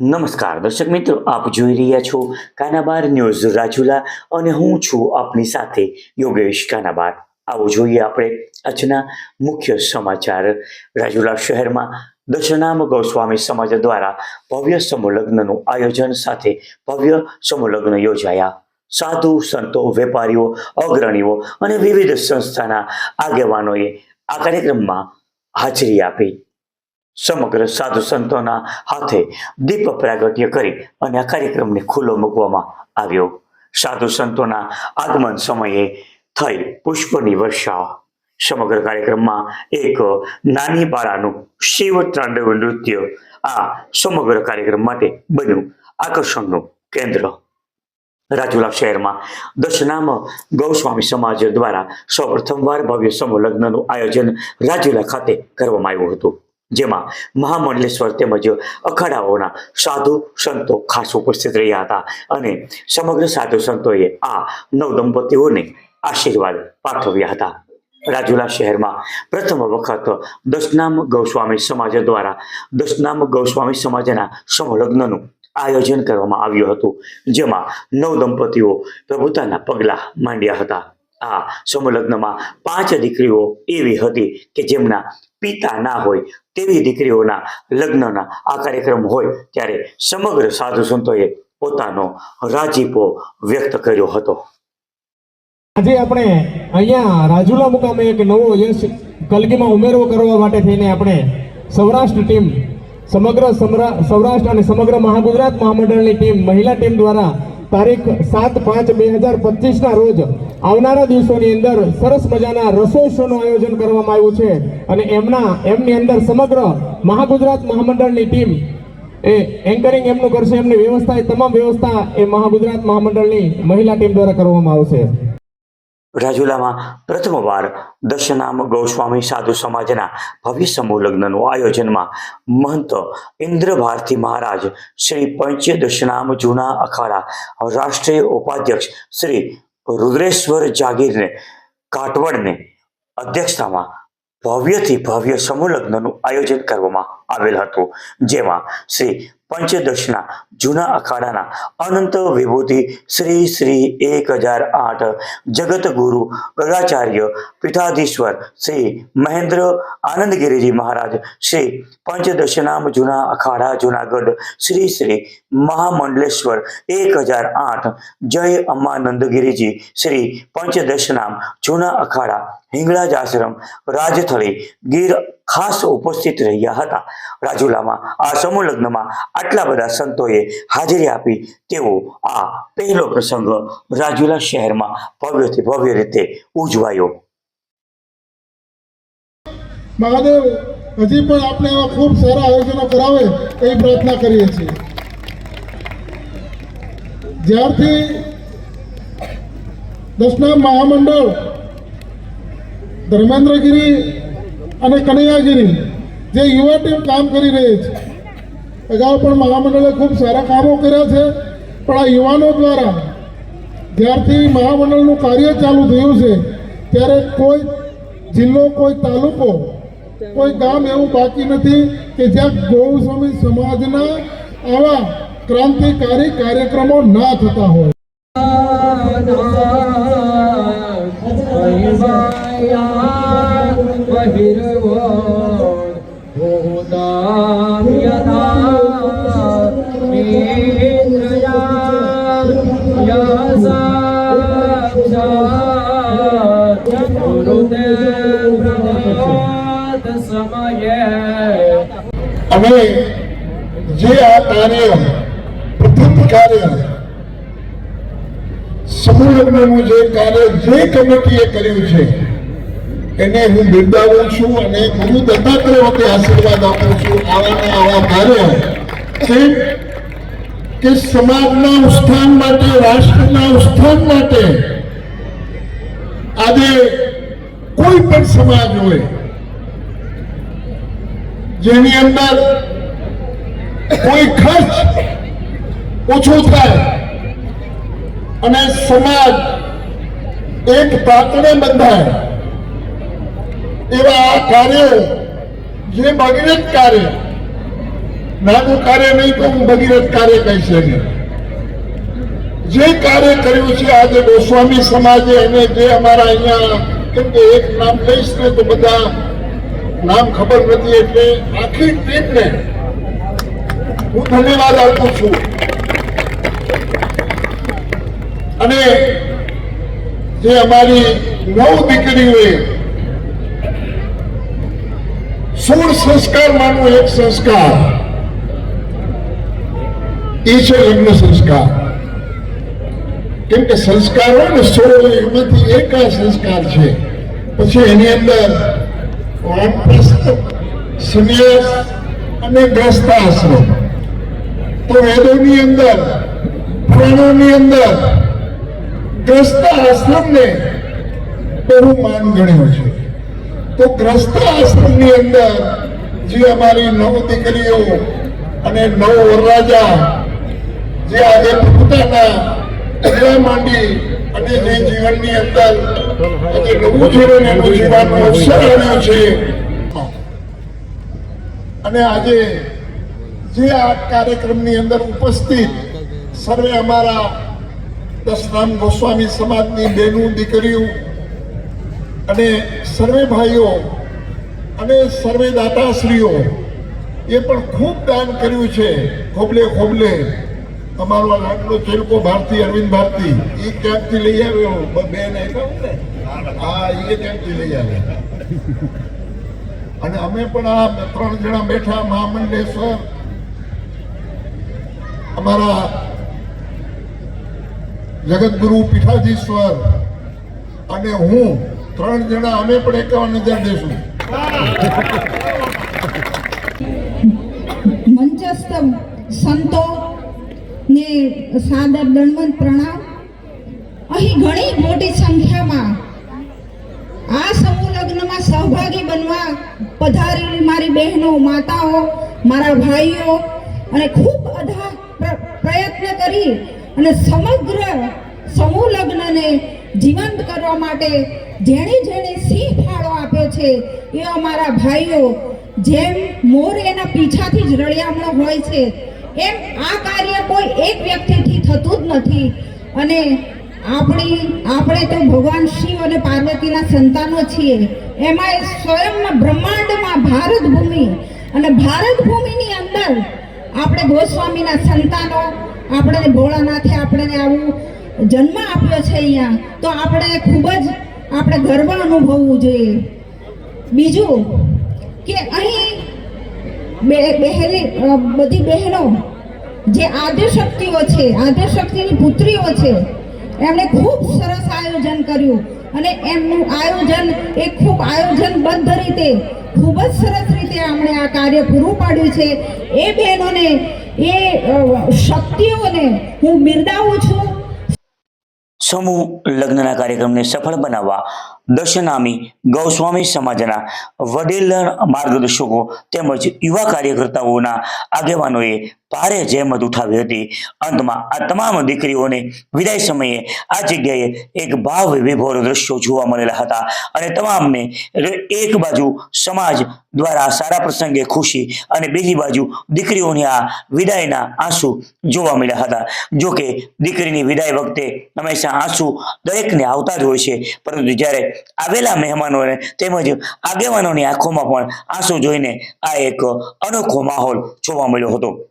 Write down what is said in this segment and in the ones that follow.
નમસ્કાર, દર્શક મિત્રો, આપ જોઈ રહ્યા છો કાનાબાર ન્યૂઝ રાજુલા અને હું છું આપની સાથે યોગેશ કાનાબાર. આવો જોઈએ આપણે આજના મુખ્ય સમાચાર. રાજુલા શહેરમાં દશનામ ગોસ્વામી સમાજ દ્વારા ભવ્ય સમૂહલગ્નનું આયોજન સાથે ભવ્ય સમૂહલગ્ન યોજાયા. સાધુ, સંતો, વેપારીઓ, અગ્રણીઓ અને વિવિધ સંસ્થાના આગેવાનોએ આ કાર્યક્રમમાં હાજરી આપી. સમગ્ર સાધુ સંતોના હાથે દીપ પ્રાગટ્ય કરી અને આ કાર્યક્રમને ખુલ્લો મૂકવામાં આવ્યો. સાધુ સંતોના આગમન સમયે થઈ પુષ્પની વર્ષા. સમગ્ર કાર્યક્રમમાં એક નાની બાળાનું શિવ તાંડવ નૃત્ય આ સમગ્ર કાર્યક્રમ માટે બન્યું આકર્ષણનું કેન્દ્ર. રાજુલા શહેરમાં દશનામ ગૌસ્વામી સમાજ દ્વારા સૌપ્રથમવાર ભવ્ય સમૂહ લગ્નનું આયોજન રાજુલા ખાતે કરવામાં આવ્યું હતું. જેમાં મહામંડલેશ્વર તેમજ અખાડાઓના સાધુ સંતો ખાસ ઉપસ્થિત રહ્યા હતા અને સમગ્ર સાધુ સંતોએ આ નવ દંપતીઓને આશીર્વાદ પાઠવ્યા હતા. રાજુલા શહેરમાં પ્રથમ વખત દશનામ ગૌસ્વામી સમાજ દ્વારા દશનામ ગૌસ્વામી સમાજના સમલગ્નનું આયોજન કરવામાં આવ્યું હતું, જેમાં નવ દંપતીઓ પ્રભુતાના પગલા માંડ્યા હતા. આ સમલગ્નમાં પાંચ દીકરીઓ એવી હતી કે જેમના પિતા ના હોય, તેવી દીકરીઓના લગ્નના આ કાર્યક્રમ હોય, ત્યારે સમગ્ર સાધુ સંતોએ પોતાનો રાજીપો વ્યક્ત કર્યો હતો. આજે આપણે અહીંયા રાજુલા મુકામે એક નવો યશ કલગીમાં ઉમેરો કરવા માટે થઈને આપણે સૌરાષ્ટ્ર ટીમ, સમગ્ર સૌરાષ્ટ્ર અને સમગ્ર મહાગુજરાત મહામંડળની ટીમ, મહિલા ટીમ દ્વારા તારીખ સાત પાંચ બે હજાર પચીસના રોજ આવનારા દિવસોની અંદર સરસ મજાના રસોઈ શોનું આયોજન કરવામાં આવ્યું છે. અને એમના, એમની અંદર સમગ્ર મહાગુજરાત મહામંડળની ટીમ એ એન્કરિંગ એમનું કરશે. એમની વ્યવસ્થા, એ તમામ વ્યવસ્થા એ મહાગુજરાત મહામંડળની મહિલા ટીમ દ્વારા કરવામાં આવશે. રાજુલામાં પ્રથમવાર દશનામ ગૌસ્વામી સાધુ સમાજના ભવ્ય સમૂહ લગ્નનું આયોજનમાં મહંત ઇન્દ્ર ભારતી મહારાજ શ્રી પંચ દશનામ જૂના અખાડા રાષ્ટ્રીય ઉપાધ્યક્ષ શ્રી રુદ્રેશ્વર જાગીરને કાટવડને અધ્યક્ષતામાં ભવ્યથી ભવ્ય સમૂહ લગ્નનું આયોજન કરવામાં આવેલ હતું. જેમાં શ્રી પંચદશના જૂના અખાડાના અનંત વિભૂતિ શ્રી શ્રી એક હજાર આઠ જગતગુરુ ગગાચાર્ય પીઠાધીશ્વર શ્રી મહેન્દ્ર આનંદગીરીજી મહારાજ શ્રી પંચદશનામ જૂના અખાડા જુનાગઢ શ્રી શ્રી મહામંડલેશ્વર એક હજાર આઠ જય અમાનંદગીરીજી શ્રી પંચદશનામ જૂના અખાડા હિંગળાજ આશ્રમ રાજથળી ગીર ખાસ ઉપસ્થિત રહ્યા હતા. રાજુલામાં આ સમૂહ લગ્નમાં આટલા બધા સંતોએ હાજરી આપી તેવો આ પહેલો પ્રસંગ રાજુલા શહેરમાં ભવ્યથી ભવ્ય રીતે ઉજવાયો. મહાદેવ, હજી પણ આપણે એવા ખૂબ સારા આયોજનો કરાવે એવી પ્રાર્થના કરીએ છીએ. જ્યારથી દસના મહામંડળ ધર્મેન્દ્રગીરી અને કનૈયાગીરી જે યુવા ટીમ કામ કરી રહી છે અગાઉ પણ મહામંડળે ખૂબ સારા કામો કર્યા છે પણ આ યુવાનો દ્વારા જ્યારથી મહામંડળનું કાર્ય ચાલુ થયું છે ત્યારે કોઈ જિલ્લો કોઈ તાલુકો કોઈ ગામ એવું બાકી નથી કે જ્યાં ગૌસ્વામી સમાજના આવા ક્રાંતિકારી કાર્યક્રમો ના થતા હોય અમે જે આ કાર્ય પ્રથમ કાર્ય, સમૂહ લગ્નનું જે કાર્ય જે કમિટીએ કર્યું છે, એને હું બિરદાવું છું અને ગુરુ દત્તાત્રેય વખતે આશીર્વાદ આપું છું. આવા આવા કાર્ય કે સમાજના ઉત્થાન માટે, રાષ્ટ્રના ઉત્થાન માટે આજે કોઈ પણ સમાજ હોય જેની અંદર કોઈ ખર્ચ ઓછો થાય અને સમાજ એક તાતણે બંધાય, એવા આ કાર્ય જે ભગીરથ કાર્ય, નાનું કાર્ય નહીં તો હું ભગીરથ કાર્ય કહીશ એને જે કાર્ય કર્યું છે આજે ગોસ્વામી સમાજે અને જે અમારા અહીંયા કેમ કે એક નામ લઈશ ને તો બધા નામ ખબર નથી એટલે આખી ટીમને હું ધન્યવાદ આપું છું. અને જે અમારી નવ દીકરીઓએ સોળ સંસ્કારમાંનો એક સંસ્કાર એ છે લગ્ન સંસ્કાર. કેમ કે સંસ્કાર હોય ને, સોળ એમાંથી એક સંસ્કાર છે. પછી એની અંદર વાનપ્રસ્થ અને ગ્રસ્તાશ્રમ તો વેદોની અંદર પુરાણોની અંદર, ગ્રસ્ત આશ્રમને બહુ માન ગણ્યો છે. તો ગ્રસ્ત આશ્રમની અંદર જે અમારી નવ દીકરીઓ અને નવ વરરાજા, જે આજે પોતાના માંડી અને જે જીવનની અંદર જે નવું જીવન એનું જીવનનો અવસર આવ્યો છે. અને આજે જે આ કાર્યક્રમની અંદર ઉપસ્થિત સર્વે અમારા દશરામ ગોસ્વામી સમાજની બહેનો દીકરીઓ અને સર્વે ભાઈઓ અને સર્વે દાતાશ્રીઓ એ પણ ખૂબ દાન કર્યું છે. ખોબલે ખોબલે અમારો આ લાડલો ચિલકો ભારતી, અરવિંદ ભારતી, એ ક્યાંકથી લઈ આવ્યો? બેન હા, એ ક્યાંકથી લઈ આવ્યા? અને અમે પણ આ ત્રણ જણા બેઠા, મહામંડલેશ્વર, અમારા જગતગુરુ પીઠાધીશ્વર અને હું, ત્રણ જણા અમે પણ એકાવન હજાર દેશું. મંચસ્થ સંતો ને સાદર દણવંત પ્રણામ. અહીં ઘણી મોટી સંખ્યામાં આ સમૂહ લગ્નમાં સહભાગી બનવા પધારેલી મારી બહેનો, માતાઓ, મારા ભાઈઓ અને ખૂબ અધા પ્ર- પ્રયત્ન કરી અને સમગ્ર સમૂહ લગ્નને જીવંત કરવા માટે જેણે જેણે સિંહ ફાળો આપ્યો છે એ અમારા ભાઈઓ, જેમ મોર એના પીછાથી જ રળિયામણો હોય છે એમ આ કાર્ય કોઈ એક વ્યક્તિથી થતું જ નથી. અને આપણી, આપણે તો ભગવાન શિવ અને પાર્વતીના સંતાનો છીએ. એમાં સ્વયંમાં બ્રહ્માંડમાં ભારત ભૂમિ. અને ભારત ભૂમિની અંદર આપણે ગોસ્વામીના સંતાનો, આપણે ભોળાનાથે આપણને આવું જન્મ આપ્યો છે અહીંયા. તો આપણે ખૂબ જ, આપણે ગર્વ અનુભવવું જોઈએ. બીજું કે અહીં બહેરી બધી બહેનો જે આદ્યશક્તિઓ છે, આદ્યશક્તિની પુત્રીઓ છે, એમણે ખૂબ સરસ આયોજન કર્યું અને એમનું આયોજન એ ખૂબ આયોજનબદ્ધ રીતે, ખૂબ જ સરસ રીતે એમણે આ કાર્ય પૂરું પાડ્યું છે. એ બહેનોને, એ શક્તિઓને હું બિરદાવું છું. સમૂહ લગ્નના કાર્યક્રમને સફળ બનાવવા દશનામી ગૌસ્વામી સમાજના વડીલ માર્ગદર્શકો તેમજ યુવા કાર્યકર્તાઓના આગેવાનોએ ભારે જહેમત ઉઠાવી હતી. અંતમાં આ તમામ દીકરીઓને વિદાય સમયે આ જગ્યાએ એક ભાવ વિભોર દ્રશ્યો જોવા મળેલા હતા અને તમામને એક બાજુ સમાજ દ્વારા સારા પ્રસંગે ખુશી અને બીજી બાજુ દીકરીઓની આ વિદાયના આંસુ જોવા મળ્યા હતા. જોકે દીકરીની વિદાય વખતે હંમેશા આંસુ દરેકને આવતા જ હોય છે. પરંતુ જ્યારે આવેલા મહેમાનોને તેમજ આગેવાનોની આંખોમાં પણ આંસુ જોઈને આ એક અનોખો માહોલ જોવા મળ્યો હતો.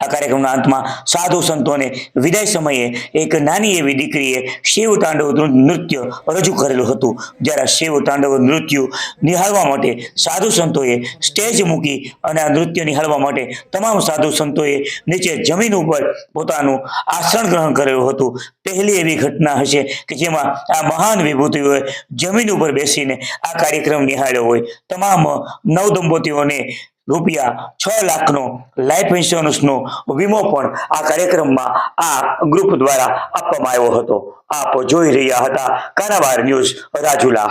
આ કાર્યક્રમના અંતમાં સાધુ સંતોને વિદાય સમયે એક નાની એવી દીકરીએ શિવ તાંડવ નૃત્ય રજૂ કરેલું હતું. જ્યારે શિવ તાંડવ નૃત્ય નિહાળવા માટે સાધુ સંતોએ સ્ટેજ મૂકી અને આ નૃત્ય નિહાળવા માટે તમામ સાધુ સંતોએ નીચે જમીન ઉપર પોતાનું આસન ગ્રહણ કરેલું હતું. પહેલી એવી ઘટના હશે કે જેમાં આ મહાન વિભૂતિઓએ જમીન ઉપર બેસીને આ કાર્યક્રમ નિહાળ્યો હોય. તમામ નવ દંપતીઓને રૂપિયા છ લાખનો લાઈફ ઇન્સ્યોરન્સનો વીમો પણ આ કાર્યક્રમમાં આ ગ્રુપ દ્વારા આપવામાં આવ્યો હતો. આપ જોઈ રહ્યા હતા કારાબાર ન્યૂઝ રાજુલા.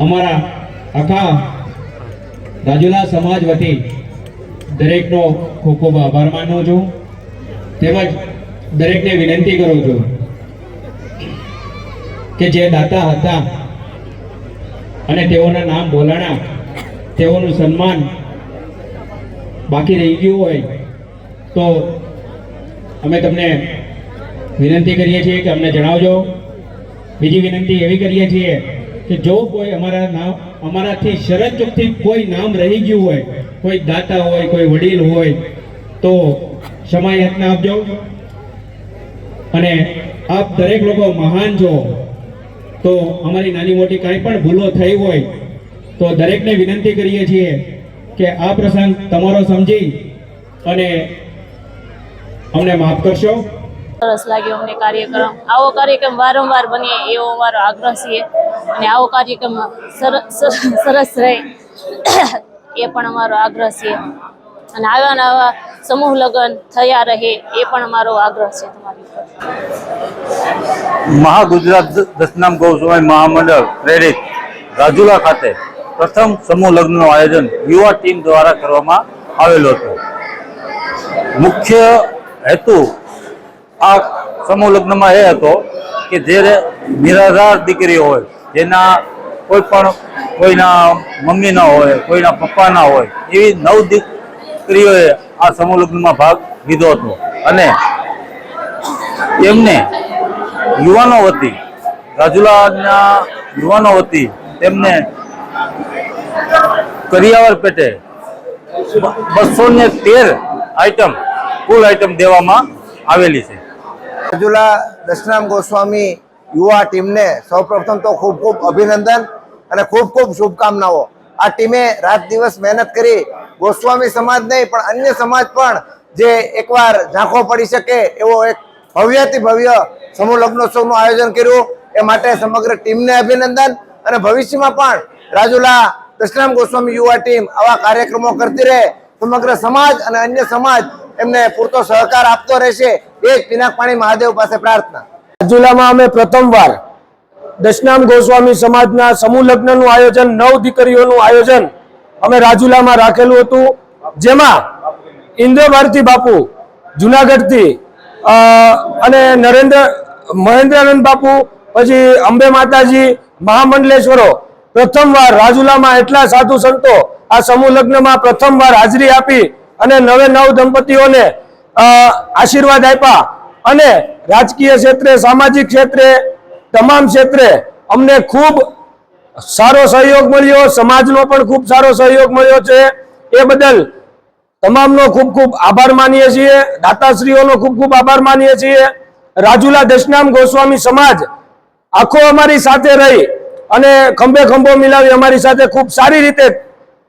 અમારા આખા રાજુલા સમાજ વતી દરેકનો ખૂબ ખૂબ આભાર માનું છું. તેમજ દરેકને વિનંતી કરું છું કે જે દાતા હતા અને તેઓના નામ બોલાણા, તેઓનું સન્માન બાકી રહી ગયું હોય તો અમે તમને વિનંતી કરીએ છીએ કે અમને જણાવજો. બીજી વિનંતી એવી કરીએ છીએ કે જો કોઈ અમારા નામ, અમારાથી શરત ચૂકથી કોઈ નામ રહી ગયું હોય, કોઈ દાતા હોય, કોઈ વડીલ હોય, તો ક્ષમા યાચના આપજો. અને આપ દરેક લોકો મહાન છો. તો અમારી નાની મોટી કાંઈ પણ ભૂલો થઈ હોય, તો દરેકને વિનંતી કરીએ છીએ કે આ પ્રસંગ તમારો સમજી અને અમને માફ કરશો. સરસ લાગ્યો અમને કાર્યક્રમ. આવો કાર્યક્રમ વારંવાર બને એવો અમારો આગ્રહ છે. અને આવો કાર્યક્રમ સરસ સર- સરસ રહે. એ પણ અમારો આગ્રહ છે. અને આવા નવા સમૂહ લગ્ન થયા રહે એ પણ અમારો આગ્રહ છે તમારી મહાગુજરાત દશનામ ગૌસ્વામી મહામંડળ પ્રેરિત રાજુલા ખાતે પ્રથમ સમૂહ લગ્નનું આયોજન યુવા ટીમ દ્વારા કરવામાં આવેલું હતું. મુખ્ય હેતુ આ સમૂહ લગ્નમાં એ હતો કે જે નિરાધાર દીકરીઓ હોય, જેના કોઈ પણ કોઈના મમ્મી ના હોય, કોઈના પપ્પા ના હોય, એવી નવ દીકરીઓએ આ સમૂહ લગ્નમાં ભાગ લીધો હતો. અને એમને યુવાનો વતી રાજુલાના યુવાનો વતી તેમને કરિયાવર પેટે બસો ને તેર આઈટમ કુલ આઈટમ દેવામાં આવેલી છે. રાજુલા દશનામ ગોસ્વામી યુવા ટીમને સૌપ્રથમ તો ખૂબ ખૂબ અભિનંદન અને ખૂબ ખૂબ શુભકામનાઓ. આ ટીમે રાત દિવસ મહેનત કરી. ગોસ્વામી સમાજ નહીં, પણ અન્ય સમાજ પણ જે એકવાર ઝાંખો પડી શકે એવો એક ભવ્યથી ભવ્ય સમૂહ લગ્નોત્સવનું આયોજન કર્યું. એ માટે સમગ્ર ટીમને અભિનંદન. અને ભવિષ્યમાં પણ રાજુલા દશનામ ગોસ્વામી યુવા ટીમ આવા કાર્યક્રમો કરતી રહે. સમગ્ર સમાજ અને અન્ય સમાજ એમને પૂરતો સહકાર આપતો રહેશે. એ જ પિનાકપાણી મહાદેવ પાસે પ્રાર્થના. રાજુલામાં અમે પ્રથમવાર દશનામ ગોસ્વામી સમાજના સમૂહ લગ્નનું આયોજન, નવ દીકરીઓનું આયોજન અમે રાજુલામાં રાખેલું હતું. જેમાં ઇન્દ્ર ભારતી બાપુ, જુનાગઢથી અને નરેન્દ્ર, મહેન્દ્રાનંદ બાપુ, પછી અંબે માતાજી, મહામંડલેશ્વરો. પ્રથમવાર રાજુલામાં એટલા સાધુ સંતો આ સમૂહ લગ્નમાં પ્રથમવાર હાજરી આપી અને નવે નવ દંપતીઓને આશીર્વાદ આપ્યા. અને રાજકીય ક્ષેત્રે, સામાજિક ક્ષેત્રે તમામ ક્ષેત્રે અમને ખૂબ સારો સહયોગ મળ્યો, સમાજનો પણ ખૂબ સારો સહયોગ મળ્યો છે. એ બદલ તમામનો ખૂબ ખૂબ આભાર માનીએ છીએ, દાતાશ્રીઓનો ખૂબ ખૂબ આભાર માનીએ છીએ. રાજુલા દશનામ ગોસ્વામી સમાજ આખો અમારી સાથે રહી અને ખંભે ખંભો મિલાવી અમારી સાથે ખૂબ સારી રીતે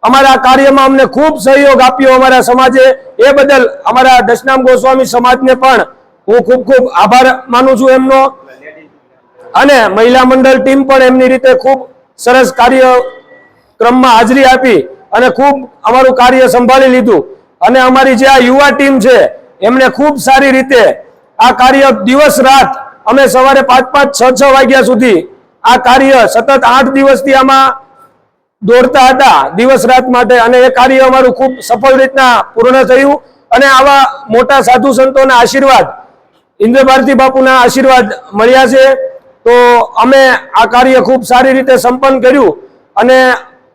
અમારા કાર્યમાં અમને ખૂબ સહયોગ આપ્યો અમારા સમાજે. એ બદલ અમારા દશનામ ગોસ્વામી સમાજને પણ હું ખૂબ ખૂબ આભાર માનું છું એમનો. અને મહિલા મંડળ ટીમ પણ એમની રીતે ખૂબ સરસ કાર્યક્રમમાં હાજરી આપી અને ખૂબ અમારું કાર્ય સંભાળી લીધું. અને અમારી જે આ યુવા ટીમ છે એમણે ખૂબ સારી રીતે આ કાર્ય દિવસ રાત અમે સવારે પાંચ પાંચ, છ છ વાગ્યા સુધી આ કાર્ય સતત આઠ દિવસથી આમાં દોડતા હતા દિવસ રાત માટે અને એ કાર્ય અમારું ખૂબ સફળ રીતના પૂર્ણ થયું અને આવા મોટા સાધુ સંતોના આશીર્વાદ ઇન્દ્ર ભારતી બાપુના આશીર્વાદ મળ્યા છે. તો અમે આ કાર્ય ખૂબ સારી રીતે સંપન્ન કર્યું અને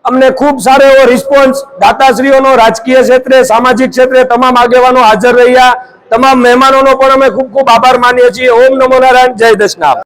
અમને ખૂબ સારો એવો રિસ્પોન્સ દાતાશ્રીઓનો, રાજકીય ક્ષેત્રે, સામાજિક ક્ષેત્રે તમામ આગેવાનો હાજર રહ્યા. તમામ મહેમાનોનો પણ અમે ખૂબ ખૂબ આભાર માનીએ છીએ. ઓમ નમો નારાયણ. જય દશનાથ